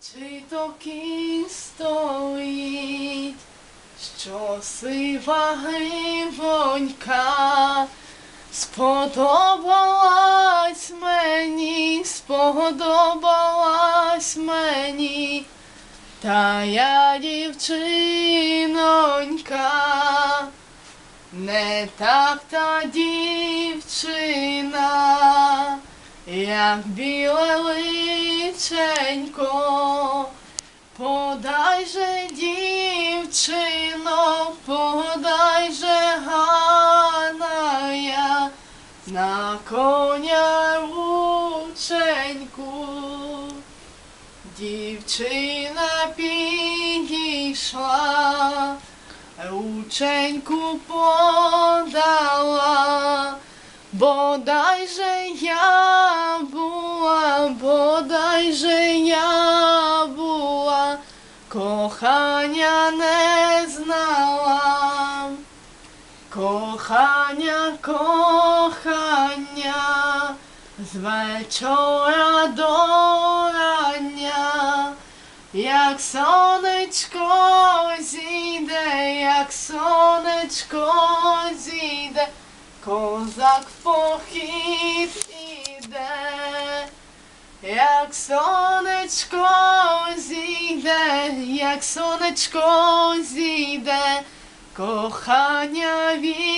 Чи то кінь стоїть, що сива гривонька, сподобалась мені, сподобалась мені, та я дівчинонька, не так та дівчина, як біле личенько, подай же, дівчино, подай же Ганая на коня рученьку. Дівчина підійшла, рученьку подала, бодай же кохання не знала. Кохання, кохання, з вечора до рання, як сонечко зійде, як сонечко зійде, козак похід іде. Як сонечко зійде, як сонечко зійде, кохання відійде.